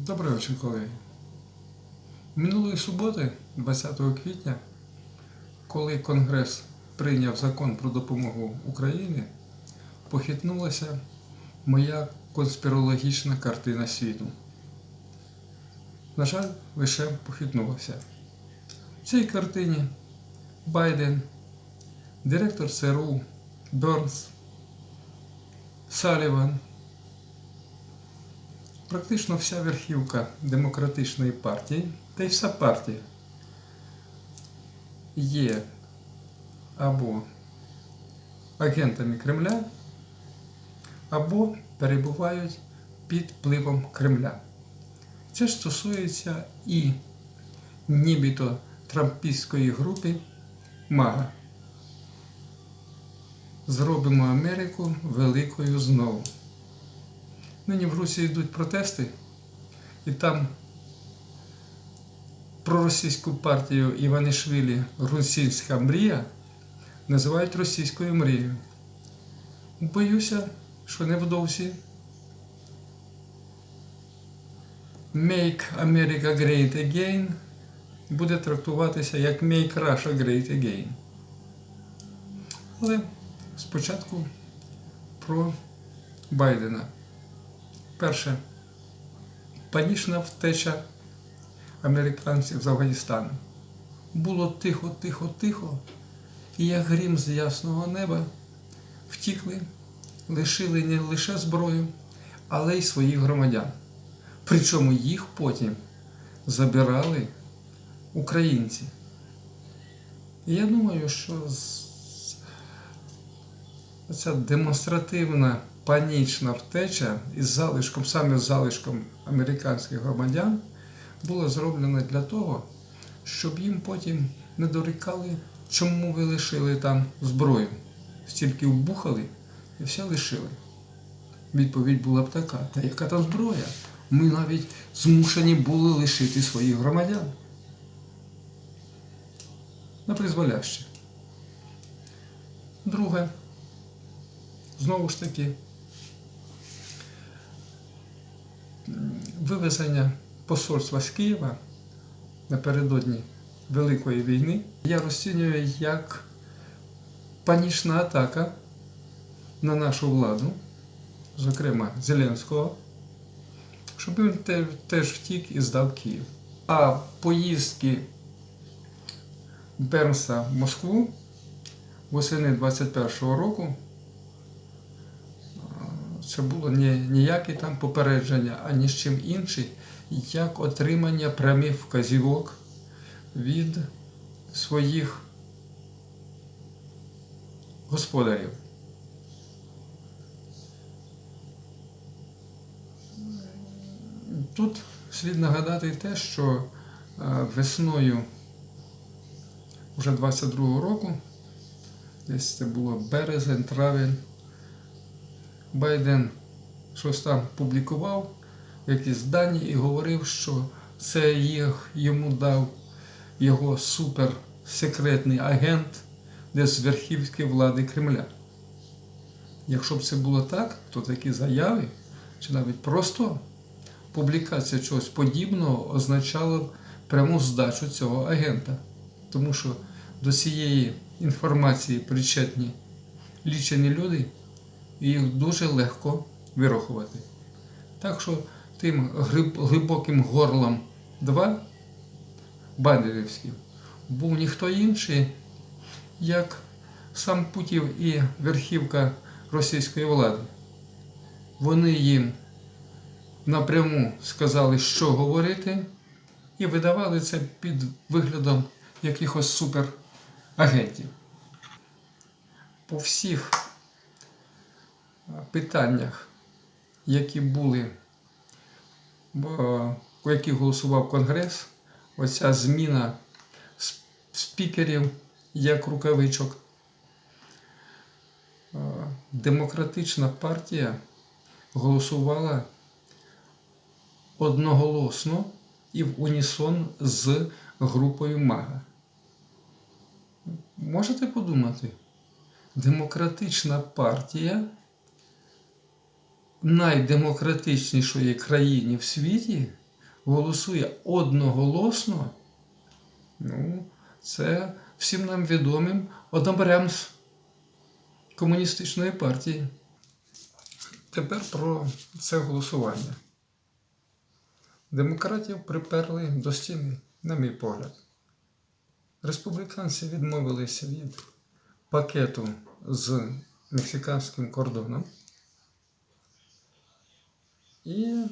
Добрий вечір, колеги. Минулої суботи, 20 квітня, коли Конгрес прийняв закон про допомогу Україні, похитнулася моя конспірологічна картина світу. На жаль, лише похитнулася. В цій картині Байден, директор ЦРУ Бернс, Саліван, практично вся верхівка демократичної партії, та й вся партія є або агентами Кремля, або перебувають під впливом Кремля. Це стосується і нібито трампістської групи МАГА. Зробимо Америку великою знову. Нині в Русі йдуть протести, і там проросійську партію Іванішвілі Русінська мрія називають російською мрією. Боюся, що невдовзі Make America Great Again буде трактуватися як Make Russia Great Again. Але спочатку про Байдена. Перше. Панічна втеча американців з Афганістану. Було тихо, тихо, тихо, і як грім з ясного неба втікли, лишили не лише зброю, але й своїх громадян. Причому їх потім забирали українці. Я думаю, що ця демонстративна панічна втеча із залишком, саме з залишком американських громадян, була зроблена для того, щоб їм потім не дорікали, чому ви лишили там зброю. Стільки вбухали і все лишили. Відповідь була б така: та яка там зброя? Ми навіть змушені були лишити своїх громадян. На призволяще. Друге. Знову ж таки, вивезення посольства з Києва напередодні Великої війни я розцінюю як панічна атака на нашу владу, зокрема Зеленського, щоб він теж втік і здав Київ. А поїздки Бернса в Москву восени 21-го року це було не ніяке там попередження, а ні з чим іншим, як отримання прямих вказівок від своїх господарів. Тут слід нагадати те, що е, весною вже 22-го року, десь це було березень, травень, Байден щось там публікував, якісь дані, і говорив, що це їх, йому дав його суперсекретний агент десь з влади Кремля. Якщо б це було так, то такі заяви, чи навіть просто публікація чогось подібного означала б пряму здачу цього агента. Тому що до цієї інформації причетні лічені люди, їх дуже легко вирахувати. Так що тим глибоким горлом 2 Бандерівським був ніхто інший, як сам Путів і верхівка російської влади. Вони їм напряму сказали, що говорити, і видавали це під виглядом якихось суперагентів. По всіх питаннях, які були, у яких голосував Конгрес, оця зміна спікерів як рукавичок. Е, Демократична партія голосувала одноголосно і в унісон з групою МАГА. Можете подумати, демократична партія найдемократичнішої країни в світі голосує одноголосно, ну, це всім нам відомим однобарям з комуністичної партії. Тепер про це голосування. Демократів приперли до стіни, на мій погляд. Республіканці відмовилися від пакету з мексиканським кордоном. І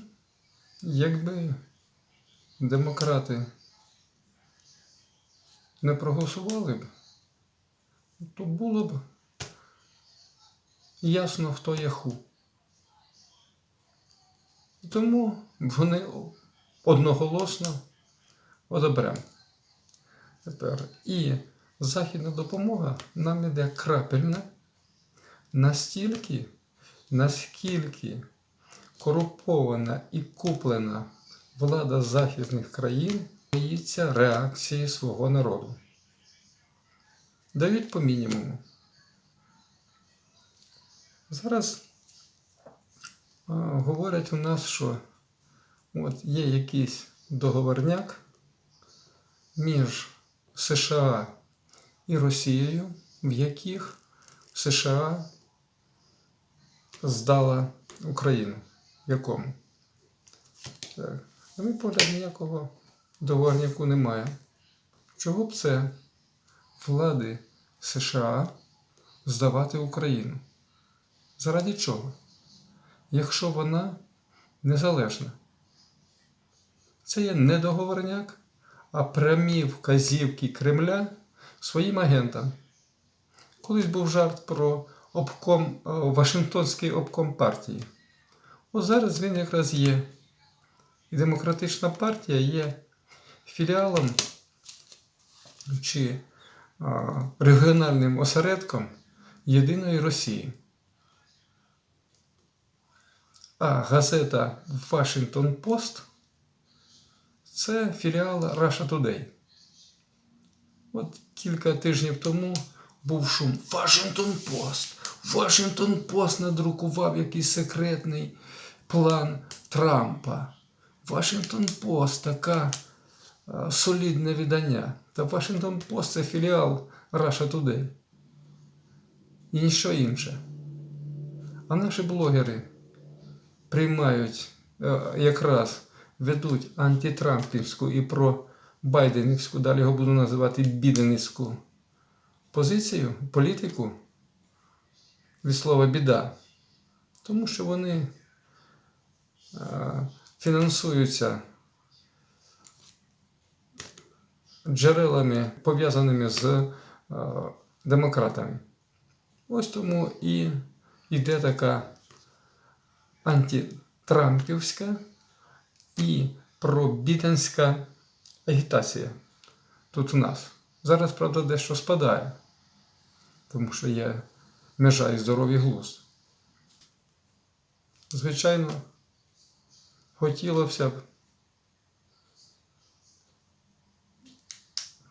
якби демократи не проголосували б, то було б ясно, хто є ху. Тому вони одноголосно одобремо. Тепер і західна допомога нам іде крапельна настільки, наскільки корумпована і куплена влада західних країн боїться реакції свого народу. Дають по мінімуму. Зараз а, говорять у нас, що от є якийсь договорняк між США і Росією, в яких США здала Україну. Якому? Так. На мій погляд, ніякого договорняку немає. Чого б це влади США здавати Україну? Заради чого? Якщо вона незалежна. Це є не договорняк, а прямі вказівки Кремля своїм агентам. Колись був жарт про обком, Вашингтонський обком партії. От зараз він якраз є. І демократична партія є філіалом чи а, регіональним осередком єдиної Росії. А газета Washington Post це філіал Russia Today. От кілька тижнів тому був шум Washington Post. Washington Post надрукував якийсь секретний план Трампа. Washington Post така солідне видання. Та Washington Post це філіал Russia Today. І ніщо інше. А наші блогери приймають е, якраз ведуть антитрампівську і про Байденівську, далі його буду називати біденівську позицію, політику від слова біда. Тому що вони е, фінансуються джерелами, пов'язаними з е, демократами. Ось тому і йде така антитрампівська і пробітенська агітація тут у нас. Зараз, правда, дещо спадає, тому що є межа і здоровий глузд. Звичайно, хотілося б,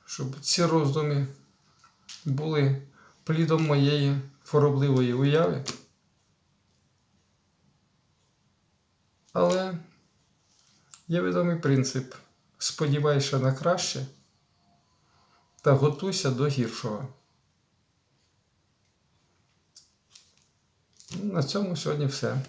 щоб ці роздуми були плідом моєї хворобливої уяви. Але є відомий принцип: сподівайся на краще та готуйся до гіршого. На цьому сьогодні все.